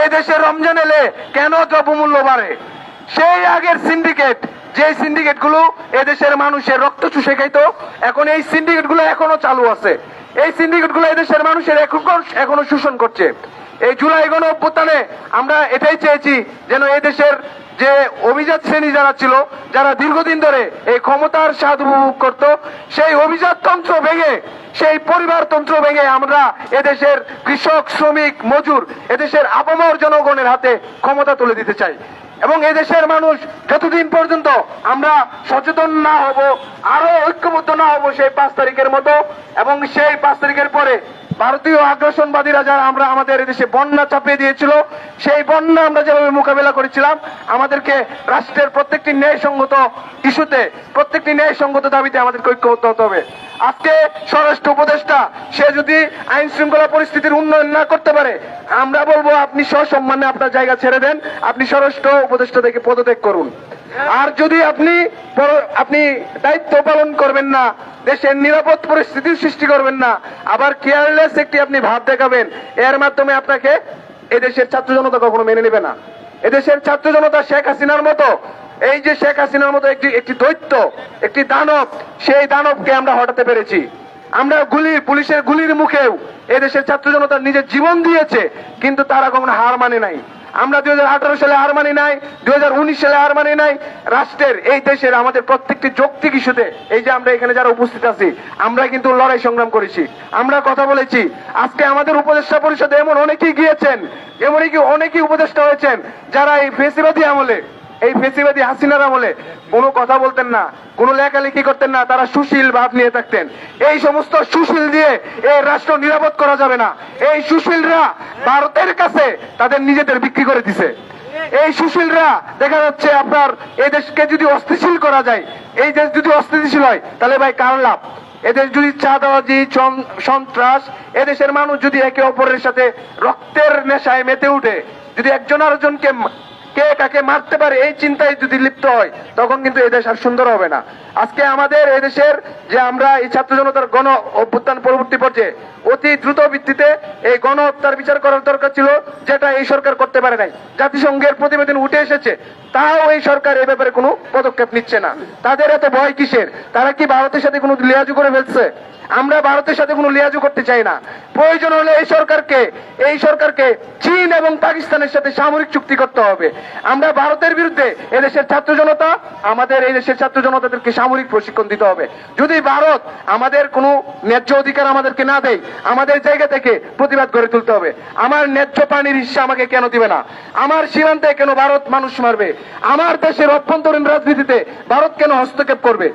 এই দেশে রমজান এলে কেন দ্রব্যমূল্য বাড়ে? সেই আগের সিন্ডিকেট যে সিন্ডিকেটগুলো এদেশের মানুষের রক্ত চুষে খাইতো, এখন এই সিন্ডিকেটগুলো এখনও চালু আছে। এই সিন্ডিকেটগুলো এদেশের মানুষের এখন শোষণ করছে। এই জুলাই গণ অভ্যুত্থানে আমরা এটাই চেয়েছি যেন এদেশের দেশের যে অভিজাত শ্রেণি যারা ছিল, যারা দীর্ঘদিন ধরে এই ক্ষমতার স্বাদ উপভোগ করত, সেই অভিজাত তন্ত্র ভেঙে, সেই পরিবারতন্ত্র ভেঙে আমরা এদেশের কৃষক, শ্রমিক, মজুর, এদেশের আপামর জনগণের হাতে ক্ষমতা তুলে দিতে চাই। এবং এদেশের মানুষ যতদিন পর্যন্ত আমরা সচেতন না হব আরও ঐক্যবদ্ধ না হব সেই পাঁচ তারিখের মতো, এবং সেই পাঁচ তারিখের পরে ভারতীয় আগ্রাসনবাদীরা যারা আমরা আমাদের এদেশে বন্যা চাপিয়ে দিয়েছিল, সেই বন্যা আমরা যেভাবে মোকাবেলা করেছিলাম, আমাদেরকে রাষ্ট্রের প্রত্যেকটি ন্যায়সঙ্গত ইস্যুতে, প্রত্যেকটি ন্যায়সঙ্গত দাবিতে আমাদেরকে ঐক্যবদ্ধ হতে হবে। আজকে স্বরাষ্ট্র উপদেষ্টা, সে যদি আইন শৃঙ্খলা পরিস্থিতির উন্নয়ন না করতে পারে, আমরা বলব আপনি সসম্মানে আপনার জায়গা ছেড়ে দেন, আপনি স্বরাষ্ট্র উপদেষ্টা থেকে পদত্যাগ করুন। আর যদি আপনি আপনি দায়িত্ব পালন করবেন না, দেশের নিরাপদ পরিস্থিতির সৃষ্টি করবেন না, আবার কেয়ারলেস একটি আপনি ভাব দেখাবেন, এর মাধ্যমে আপনাকে এদেশের ছাত্র জনতা কখনো মেনে নেবে না। এদেশের ছাত্র জনতা শেখ হাসিনার মতো, এই যে শেখ হাসিনার মতো একটি একটি দৈত্য, একটি দানব, সেই দানবকে আমরা হটাতে পেরেছি। আমরা গুলি, পুলিশের গুলির মুখেও এদেশের ছাত্র জনতা নিজের জীবন দিয়েছে, কিন্তু তারা কখনো হার মানে নাই। আমরা দুই সালে হার মানি নাই দু হাজার উনিশ সালে হার মানি নাই। রাষ্ট্রের এই দেশের আমাদের প্রত্যেকটি যৌক্তিক ইস্যুতে এই যে আমরা এখানে যারা উপস্থিত আছি আমরা কিন্তু লড়াই সংগ্রাম করেছি। আমরা কথা বলেছি, আজকে আমাদের উপদেষ্টা পরিষদে এমন অনেকেই গিয়েছেন, এমনই কি অনেকেই উপদেষ্টা হয়েছেন, যারা এই ফেসিবাদী আমলে এই ফেসিবাদী হাসিনার আমলে কোনো কথা বলতেন না, কোনো লেখালেখি করতেন না, তারা সুশীল ভাব নিয়ে থাকতেন। এই সমস্ত সুশীল দিয়ে এই রাষ্ট্র নিরাপদ করা যাবে না। এই সুশীলরা ভারতের কাছে তাদের নিজেদের বিক্রি করে দিছে। এই সুশীলরা দেখা যাচ্ছে আপনার এই দেশকে যদি অস্থিতিশীল করা যায়, এই দেশ যদি অস্থিতিশীল হয়, তাহলে ভাই কার লাভ? এদের যদি চাঁদাবাজি সন্ত্রাস এদেশের মানুষ যদি একে অপরের সাথে রক্তের নেশায় মেতে উঠে, যদি একজন আরেকজনকে কে কাকে মারতে পারে এই চিন্তায় যদি লিপ্ত হয়, তখন কিন্তু এদেশ আর সুন্দর হবে না। আজকে আমাদের এদেশের যে আমরা এই ছাত্র জনতার গণ অভ্যুত্থান পরবর্তী পর্যায়ে অতি দ্রুত ভিত্তিতে এই গণ হত্যার বিচার করার দরকার ছিল, যেটা এই সরকার করতে পারে নাই। জাতিসংঘের প্রতিবেদন উঠে এসেছে, তাও এই সরকার এই ব্যাপারে কোনো পদক্ষেপ নিচ্ছে না। তাদের এত ভয় কিসের? তারা কি ভারতের সাথে কোনো লিয়াজু করে ফেলছে? আমরা ভারতের সাথে কোনো লিয়াজু করতে চাই না। প্রয়োজন হলে এই সরকারকে এই সরকারকে চীন এবং পাকিস্তানের সাথে সামরিক চুক্তি করতে হবে। আমরা ভারতের বিরুদ্ধে এদেশের ছাত্র জনতা, আমাদের এই দেশের ছাত্র জনতাদেরকে সামরিক প্রশিক্ষণ দিতে হবে। যদি ভারত আমাদের কোনো ন্যায্য অধিকার আমাদেরকে না দেয়, আমাদের জায়গা থেকে প্রতিবাদ গড়ে তুলতে হবে। আমার ন্যায্য পানির হিসা আমাকে কেন দিবে না? আমার সীমান্তে কেন ভারত মানুষ মারবে? আমার দেশের অভ্যন্তরীণ রাজনীতিতে ভারত কেন হস্তক্ষেপ করবে?